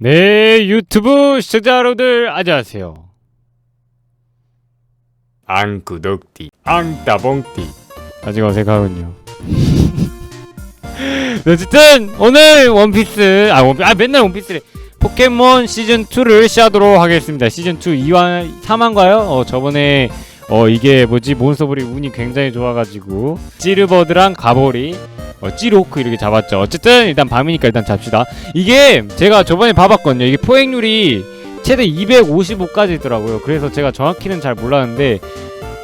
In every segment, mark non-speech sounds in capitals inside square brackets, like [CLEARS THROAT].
네, 유튜브 시청자 여러분들 안녕하세요. 앙구독띠, 앙따봉띠. 아직 어색하군요. [LAUGHS] 네, 어쨌든 오늘 원피스, 아 원피, 아 맨날 원피스래. 포켓몬 시즌 2를 시작하도록 하겠습니다. 시즌 2 2화 3화인가요? 어 저번에 어 이게 뭐지 몬스터볼이 운이 굉장히 좋아가지고 찌르버드랑 가보리 어, 찌르호크 이렇게 잡았죠. 어쨌든 일단 밤이니까 일단 잡시다. 이게 제가 저번에 봐봤거든요. 이게 포획률이 최대 255까지 있더라고요. 그래서 제가 정확히는 잘 몰랐는데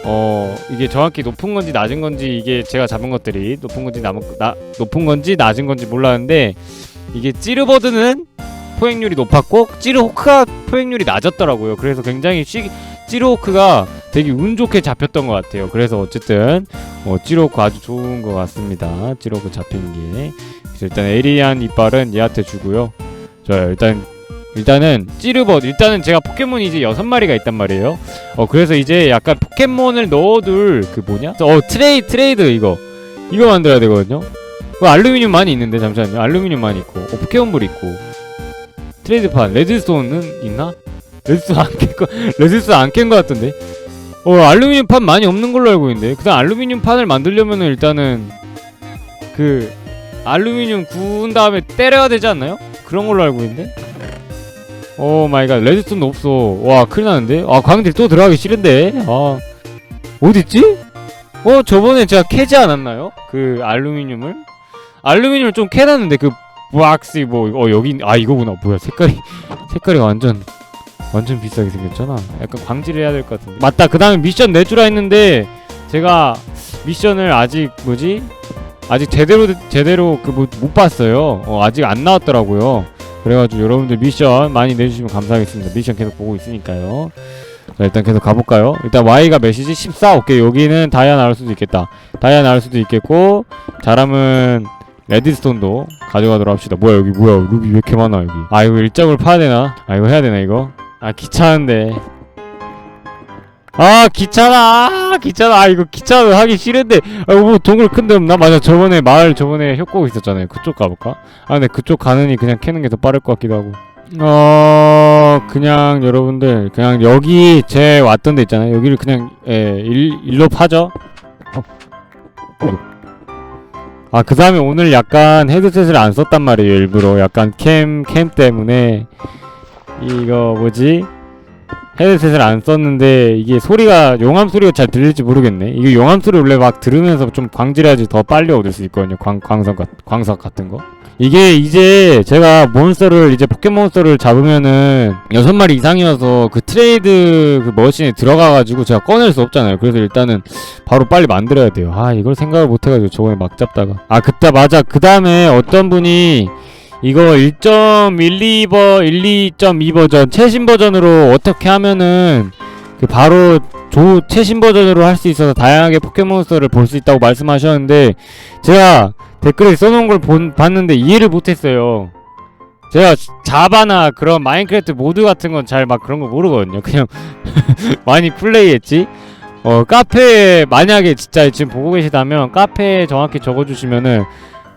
어 이게 정확히 높은 건지 낮은 건지 이게 제가 잡은 것들이 높은 건지 남, 나, 높은 건지 낮은 건지 몰랐는데 이게 찌르버드는 포획률이 높았고 찌르호크가 포획률이 낮았더라고요. 그래서 굉장히 쉬, 찌르호크가 되게 운 좋게 잡혔던 것 같아요. 그래서 어쨌든 어, 찌르호크 아주 좋은 것 같습니다. 찌르호크 잡히는 게 그래서 일단 에리안 이빨은 얘한테 주고요. 자 일단 일단은 찌르버 일단은 제가 포켓몬이 이제 여섯 마리가 있단 말이에요. 어 그래서 이제 약간 포켓몬을 넣어둘 그 뭐냐? 어 트레이 트레이드 이거 이거 만들어야 되거든요. 그 알루미늄 많이 있는데 잠시만요. 알루미늄 많이 있고 어, 포켓몬볼 있고 트레이드판 레드스톤은 있나? 레드스톤 안깬거 레드스톤 안깬 거 [LAUGHS] 같던데. 어 알루미늄 판 많이 없는 걸로 알고 있는데 그다음 알루미늄 판을 만들려면은 일단은 그 알루미늄 구운 다음에 때려야 되지 않나요? 그런 걸로 알고 있는데. 오 마이 갓 레드스톤도 없어. 와 큰일 나는데. 아 광대 또 들어가기 싫은데. 아 어딨지? 어 저번에 제가 캐지 않았나요? 그 알루미늄을 알루미늄을 좀 캐놨는데 그 박스 뭐어 여기 아 이거구나 뭐야 색깔이 [LAUGHS] 색깔이 완전 완전 비싸게 생겼잖아. 약간 광질을 해야 될 것 같은데. 맞다. 그 다음에 미션 내주라 했는데 제가 미션을 아직 뭐지? 아직 제대로 제대로 그뭐못 봤어요. 어, 아직 안 나왔더라고요. 그래가지고 여러분들 미션 많이 내주시면 감사하겠습니다. 미션 계속 보고 있으니까요. 자 일단 계속 가볼까요? 일단 Y가 몇이지? 14. 오케이 여기는 다이아 나올 수도 있겠다. 다이아 나올 수도 있겠고 잘하면 레드스톤도 가져가도록 합시다. 뭐야 여기 뭐야 루비 왜 이렇게 많아 여기? 아 이거 일정을 파야 되나? 아 이거 해야 되나 이거? 아 귀찮은데. 아 귀찮아. 아, 귀찮아. 아 이거 귀찮아. 하기 싫은데. 아뭐 동굴 큰데 없나? 맞아. 저번에 마을 저번에 협곡 있었잖아요. 그쪽 가볼까? 아 근데 그쪽 가느니 그냥 캐는 게 더 빠를 것 같기도 하고. 어 그냥 여러분들 그냥 여기 제 왔던 데 있잖아요. 여기를 그냥 예 일, 일로 파죠. 어. 아그 다음에 오늘 약간 헤드셋을 안 썼단 말이에요 일부러. 약간 캠 캠 때문에 이거 뭐지? 헤드셋을 안 썼는데 이게 소리가 용암 소리가 잘 들릴지 모르겠네. 이게 용암 소리 원래 막 들으면서 좀 광질해야지 더 빨리 얻을 수 있거든요. 광 광석 같 광석 같은 거. 이게 이제 제가 몬스터를 이제 포켓몬스터를 잡으면은 여섯 마리 이상이어서 그 트레이드 그 머신에 들어가가지고 제가 꺼낼 수 없잖아요. 그래서 일단은 바로 빨리 만들어야 돼요. 아 이걸 생각을 못해가지고 저번에 막 잡다가 아 그때 맞아 그 다음에 어떤 분이 이거 1.12버 12.2 버전 최신 버전으로 어떻게 하면은 그 바로 조 최신 버전으로 할 수 있어서 다양하게 포켓몬스터를 볼 수 있다고 말씀하셨는데 제가 댓글에 써놓은 걸 본, 봤는데 이해를 못했어요. 제가 자바나 그런 마인크래프트 모드 같은 건 잘 막 그런 거 모르거든요. 그냥 [LAUGHS] 많이 플레이했지. 어 카페에 만약에 진짜 지금 보고 계시다면 카페에 정확히 적어주시면은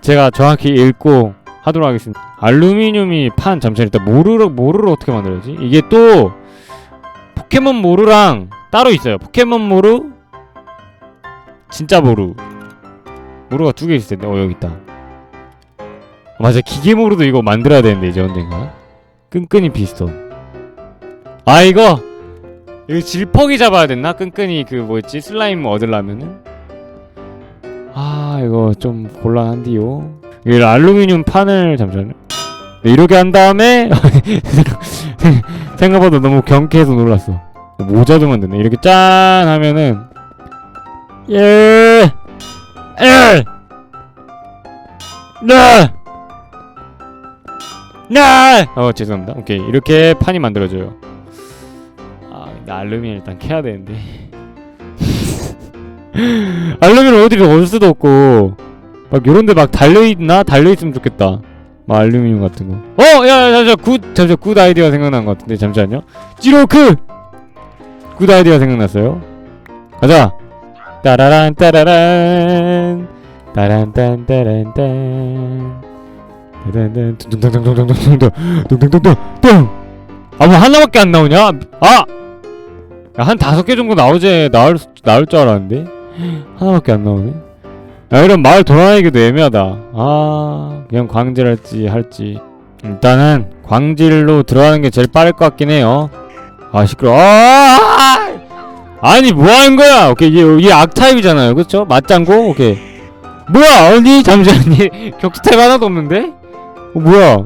제가 정확히 읽고 하도록 하겠습니다. 알루미늄이 판 잠시만 일단 모루를 모루를 어떻게 만들어야지? 이게 또 포켓몬 모루랑 따로 있어요. 포켓몬 모루, 진짜 모루. 모루가 두 개 있을 텐데. 어 여기 있다. 어, 맞아 기계 모루도 이거 만들어야 되는데 이제 언젠가. 끈끈이 피스톤. 아 이거 이거 질퍽이 잡아야 됐나? 끈끈이 그 뭐였지 슬라임 얻으려면은. 아 이거 좀 곤란한디요. 이 알루미늄 판을 잠시만요. 네, 이렇게 한 다음에 [LAUGHS] 생각보다 너무 경쾌해서 놀랐어. 모자도 만드네. 이렇게 짠 하면은 예, 예, 네, 네. 어 죄송합니다. 오케이 이렇게 판이 만들어져요. 아 근데 알루미늄 일단 캐야 되는데 [LAUGHS] 알루미늄 어디를 얻을 수도 없고 막 요런데 막 달려있나? 달려있으면 좋겠다 막 알루미늄 같은 거 어! 야, 야, 잠시만 굿! 잠시만 굿 아이디어가 생각난 것 같은데 잠시만요 찌로크! 굿 아이디어가 생각났어요 가자! 따라란 따라란 따란 딴 따란 딴 둥둥둥둥둥둥둥둥 둥둥둥둥 아뭐 하나밖에 안 나오냐? 아! 야, 한 다섯 개 정도 나오지 나올 수- 나올 줄 알았는데 하나밖에 안 나오네. 야 이런 마을 돌아다니기도 애매하다. 아 그냥 광질 할지 할지 일단은 광질로 들어가는 게 제일 빠를 것 같긴 해요. 아 시끄러. 아! 아니 뭐 하는 거야? 오케이 이게, 이게 악 타입이잖아요, 그렇죠? 맞장구 오케이. 뭐야 언니 잠시만 얘 [LAUGHS] 격투 타입 하나도 없는데? 어 뭐야?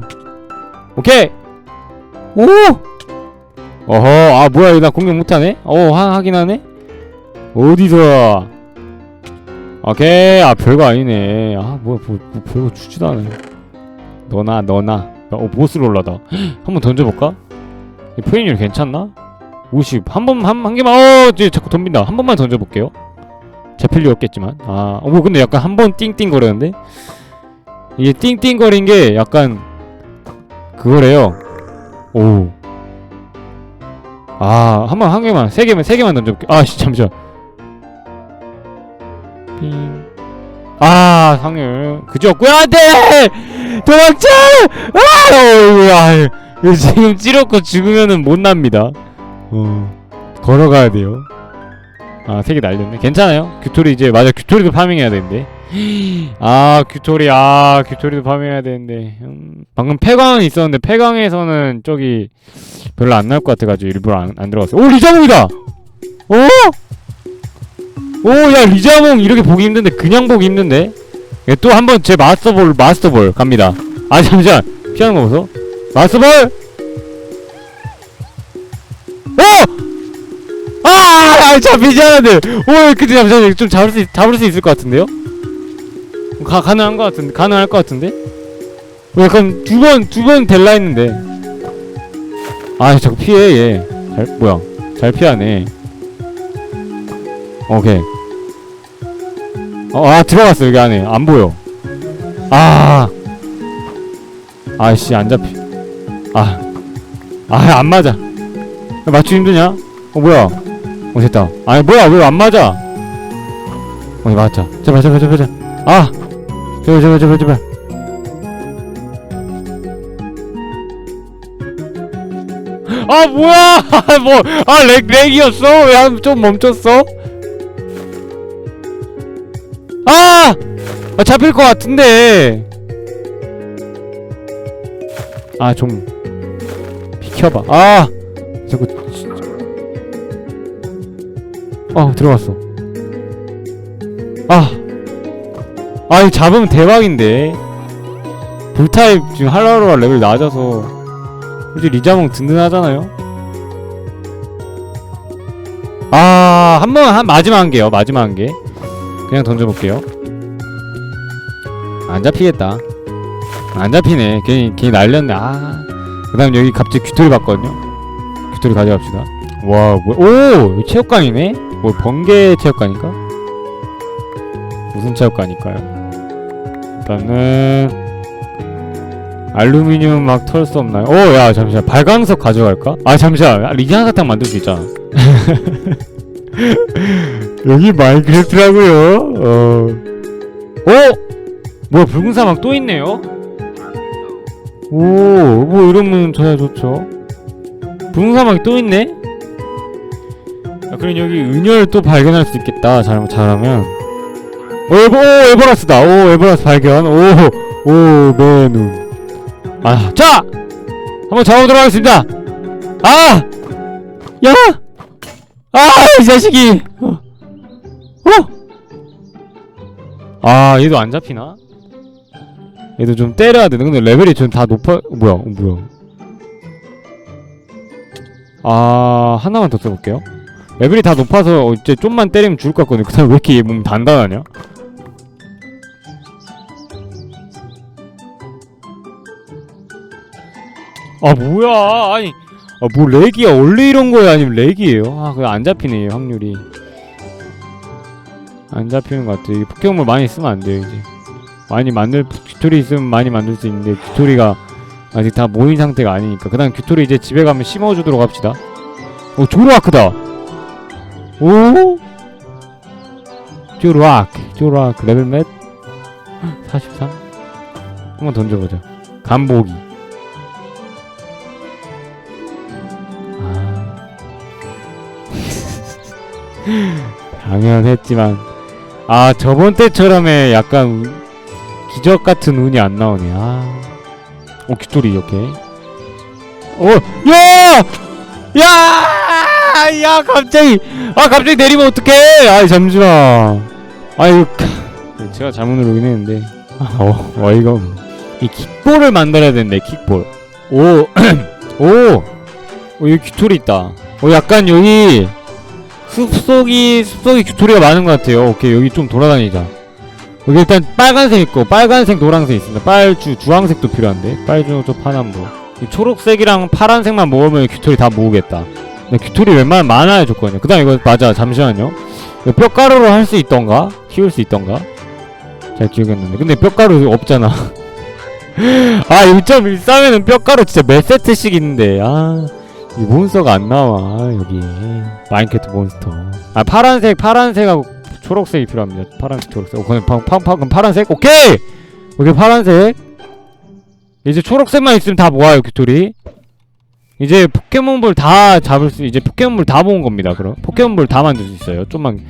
오케이. 오. 어허 아 뭐야 나 공격 못하네? 어 하, 하긴 하네? 어디서 오케이. 아 별거 아니네. 아 뭐야 뭐, 뭐 별거 주지도 않아. 너나 너나. 어 보스로 올라다. [GASPS] 한번 던져볼까? 이 표현율 괜찮나? 50 한 번 한 한 개만. 어 이제 자꾸 덤빈다. 한 번만 던져볼게요. 잡힐 리 없겠지만. 아뭐 근데 약간 한 번 띵띵거리는데? 이게 띵띵 거린 게 약간 그거래요. 오. 아, 한 번, 한 개만, 세 개만, 세 개만 던져볼게. 아, 씨, 잠시만. 삥. 아, 상률. 안 돼! 도망쳐! 아! 이거 지금 찌렸고 죽으면은 못 납니다. 어. 걸어가야 돼요. 아, 세 개 날렸네. 괜찮아요. 규토리 이제, 맞아, 규토리도 파밍해야 되는데. 아, 규토리, 아, 규토리도 파밍해야 되는데. 음, 방금 폐광은 있었는데, 폐광에서는 저기, 별로 안 나올 것 같아가지고 일부러 안, 안 들어갔어. 오 리자몽이다. 오. 오야 리자몽 이렇게 보기 힘든데 그냥 보기 힘든데. 예, 또 한 번 제 마스터볼 마스터볼 갑니다. 아 잠시만 피하는 거 보소. 마스터볼. 오. 아 잡히지 않았네. 오 근데 잠시만 좀 잡을 수 있- 잡을 수 있을 것 같은데요? 가 가능한 것 같은데 가능할 것 같은데? 어, 약간 두 번 두번 될라 했는데. 아 자꾸 피해 얘. 잘 뭐야? 잘 피하네. 오케이. 어, 아 들어갔어 여기 안에 안 보여. 아. 아씨 안 잡히. 아. 아안 맞아. 야, 맞추기 힘드냐? 어 뭐야? 어 됐다. 아니 뭐야 왜 안 맞아? 어 맞자. 제발 제발 제발 제발. 아. 제발 제발 제발 제발. 아 뭐야 [LAUGHS] 뭐아 렉 렉이었어 왜 좀 멈췄어 아 잡힐 것 같은데 아 좀 비켜봐 아 자꾸 어 들어갔어 아 아이 잡으면 대박인데 불타입 지금 할라로가 레벨 낮아서 솔직히 리자몽 든든하잖아요. 아, 한 번, 한 마지막 한 개요. 마지막 한 개. 그냥 던져볼게요. 안 잡히겠다. 안 잡히네. 괜히, 괜히 날렸네. 아. 그 다음 여기 갑자기 귀토리 봤거든요. 귀토리 가져갑시다. 와, 뭐, 오! 체육관이네? 뭐, 번개 체육관인가? 무슨 체육관일까요? 일단은, 알루미늄 막 털 수 없나요? 오, 야, 잠시만. 발광석 가져갈까? 아, 잠시만. 아, 리젠 사탕 만들 수 있잖아. [LAUGHS] 여기 마인크래프트라고요. 어. 어? 뭐야, 붉은 사막 또 있네요? 오, 뭐 이러면 저야 좋죠. 붉은 사막이 또 있네? 야, 그럼 여기 은혈 또 발견할 수 있겠다. 잘, 잘하면. 오, 에버, 오, 에버라스다. 오, 에버라스 발견. 오, 오, 매눈. 아, 자! 한번 잡아보도록 하겠습니다! 아! 야! 아, 이 자식이! 어? 어? 아, 얘도 안 잡히나? 얘도 좀 때려야 되는 근데 레벨이 좀다 높아, 어, 뭐야, 어, 뭐야. 아, 하나만 더 써볼게요. 레벨이 다 높아서 어, 이제 좀만 때리면 죽을 것 같거든요. [LAUGHS] 그 다음에 왜 이렇게 얘 몸 단단하냐? 아 뭐야 아니 아뭐 렉이야 원래 이런 거야 아니면 렉이에요 아 그거 안 잡히네 확률이 안 잡히는 것 같아 이 포켓몬 많이 쓰면 안 돼요 이제 많이 만들 튜토리 있으면 많이 만들 수 있는데 튜토리가 아직 다 모인 상태가 아니니까. 그 다음 튜토리 이제 집에 가면 심어주도록 합시다. 오 조로아크다! 오! 조로아크 조로아크 레벨 몇? 43? 한번 던져보자. 간보기. 아. [LAUGHS] 당연했지만. 아 저번 때처럼의 약간 우- 기적 같은 운이 안 나오네 아 오, 깃돌이 오케이 오, 야! 야! 야, 갑자기! 아, 갑자기 내리면 어떡해! 아, 잠시만. 크. 제가 잘못 누르긴 했는데. 아, 어, 어이가. 이 킥볼을 만들어야 되는데, 킥볼. 오, [CLEARS THROAT] 오! 오, 여기 귀토리 있다. 오, 약간 여기, 숲속이, 숲속이 귀토리가 많은 것 같아요. 오케이, 여기 좀 돌아다니자. 여기 일단 빨간색 있고, 빨간색, 노란색 있습니다. 빨주, 주황색도 필요한데. 빨주, 저 파남보. 이 초록색이랑 파란색만 모으면 귀토리 다 모으겠다. 근데 귀토리 웬만하면 많아야 좋거든요. 그 다음 이거 맞아. 잠시만요. 이거 뼈가루로 할 수 있던가? 키울 수 있던가? 잘 나는데. 근데 뼈가루 없잖아. [LAUGHS] 아, 1.13에는 뼈가루 진짜 몇 세트씩 있는데. 아, 이 몬스터가 안 나와. 여기. 마인크래프트 몬스터. 아, 파란색, 파란색하고 초록색이 필요합니다. 파란색, 초록색. 어, 그럼 파, 파, 파, 그럼 파란색? 오케이! 오케이, 파란색. 이제 초록색만 있으면 다 모아요 귀토리 이제 포켓몬볼 다 잡을 수 이제 포켓몬볼 다 모은 겁니다 그럼 포켓몬볼 다 만들 수 있어요 좀만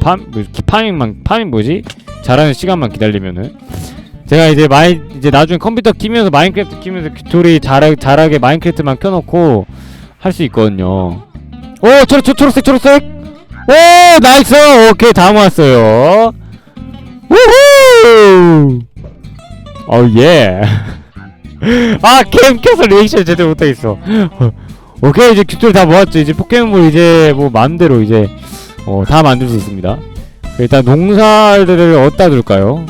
팜 뭐, 기- 파밍만 파밍 뭐지 잘하는 시간만 기다리면은 제가 이제 마인 이제 나중에 컴퓨터 키면서 마인크래프트 키면서 귀토리 잘하, 잘하게 마인크래프트만 켜놓고 할 수 있거든요 오 초록 초, 초록색 초록색 오 나이스! 오케이 다 모았어요. 우후! 어예. [LAUGHS] 아 게임 켜서 리액션 제대로 못하겠어. [LAUGHS] 오케이 이제 큐토리 다 모았죠. 이제 포켓몬 이제 뭐 마음대로 이제 어 다 만들 수 있습니다. 일단 농사들을 어디다 둘까요?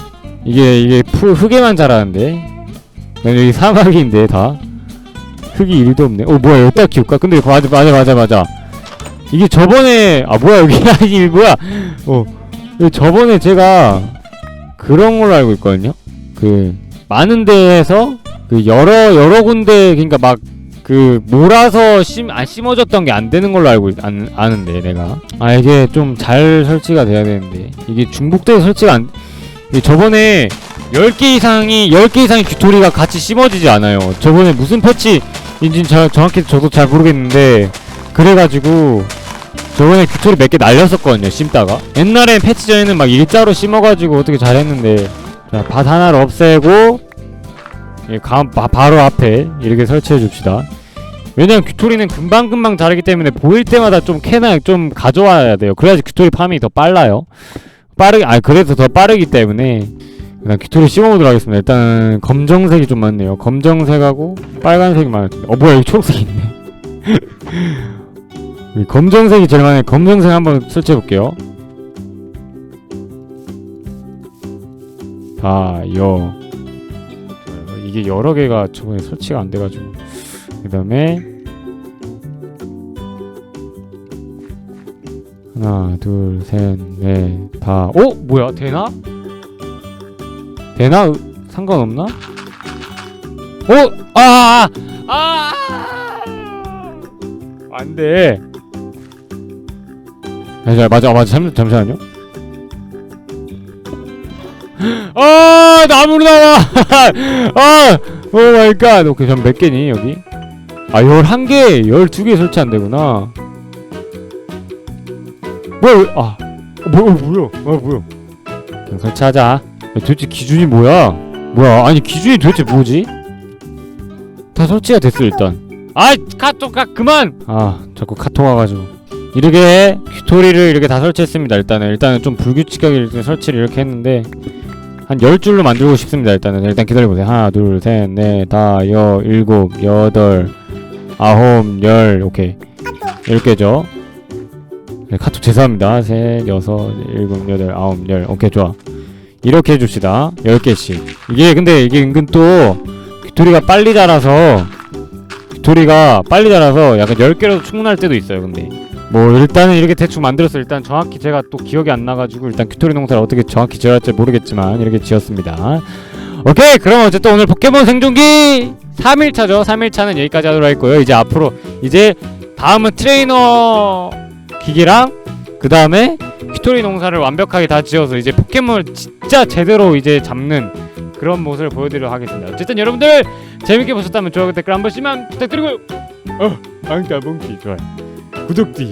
이게 이게 풀 흙에만 자라는데. 난 여기 사막인데 다. 흙이 1도 없네. 어 뭐야 여기다 키울까? 근데 맞아 맞아 맞아 맞아 이게 저번에 아 뭐야 여기? [LAUGHS] 아니 뭐야? 어. 저번에 제가 그런 걸로 알고 있거든요. 그 많은 데에서 그 여러 여러 군데 그러니까 막 그 몰아서 심, 안 심어졌던 게 안 되는 걸로 알고 있, 안, 아는데 내가. 아 이게 좀 잘 설치가 돼야 되는데. 이게 중복돼서 설치가 안 저번에 10개 이상이 10개 이상의 귀토리가 같이 심어지지 않아요. 저번에 무슨 패치인지 잘 정확히 저도 잘 모르겠는데 그래가지고 저번에 귀토리 몇 개 날렸었거든요 심다가 옛날엔 패치 전에는 막 일자로 심어가지고 어떻게 잘했는데 자, 밭 하나를 없애고 예, 가, 바, 바로 앞에 이렇게 설치해 줍시다. 왜냐면 귀토리는 금방금방 자라기 때문에 보일 때마다 좀 캐나 좀 가져와야 돼요. 그래야지 귀토리 파밍이 더 빨라요. 빠르게, 아, 그래서 더 빠르기 때문에 일단 귀토리 심어보도록 하겠습니다. 일단 검정색이 좀 많네요. 검정색하고 빨간색이 많을 텐데. 어, 뭐야, 여기 초록색이 있네. 검정색이 제일 많네. 검정색 한번 설치해 볼게요. 다, 여. 이게 여러 개가 저번에 설치가 안 돼가지고 그 다음에 하나 둘 셋 넷 다 어? 뭐야 되나? 되나? 으, 상관없나? 어? 아! 아! 안돼 아, 맞아 맞아. 잠, 잠시만요. 아 나무로 나와! [LAUGHS] 아 오 마이 갓. 오케이 전 몇 개니 여기? 아 11개! 12개 설치 안 되구나. 뭐야 왜- 아 어, 뭐야 뭐야? 아 뭐야? 그냥 설치하자. 야, 도대체 기준이 뭐야? 뭐야 아니 기준이 도대체 뭐지? 다 설치가 됐어 일단. 아이 카톡 가 그만! 아 자꾸 카톡 와가지고 이렇게 튜토리를 이렇게 다 설치했습니다. 일단은 일단은 좀 불규칙하게 설치를 이렇게 했는데 한 10줄로 만들고 싶습니다. 일단은 일단 기다려보세요. 하나 둘 셋 넷 다 여 일곱 여덟 아홉 열. 오케이. 10개죠? 네, 카톡 죄송합니다. 셋 여섯 일곱 여덟 아홉 열. 오케이 좋아. 이렇게 해줍시다. 10개씩. 이게 근데 이게 은근 또 귀토리가 빨리 자라서 귀토리가 빨리 자라서 약간 10개로도 충분할 때도 있어요 근데 뭐 일단은 이렇게 대충 만들었어 일단 정확히 제가 또 기억이 안 나가지고 일단 큐토리 농사를 어떻게 정확히 지어야 할지 모르겠지만 이렇게 지었습니다 오케이 그럼 어쨌든 오늘 포켓몬 생존기 3일차죠 3일차는 여기까지 하도록 했고요 이제 앞으로 이제 다음은 트레이너 기기랑 그 다음에 큐토리 농사를 완벽하게 다 지어서 이제 포켓몬을 진짜 제대로 이제 잡는 그런 모습을 보여드리도록 하겠습니다. 어쨌든 여러분들 재밌게 보셨다면 좋아요 댓글 한 번씩만 부탁드리고요. 어, 앙따 몽키 좋아요. 구독도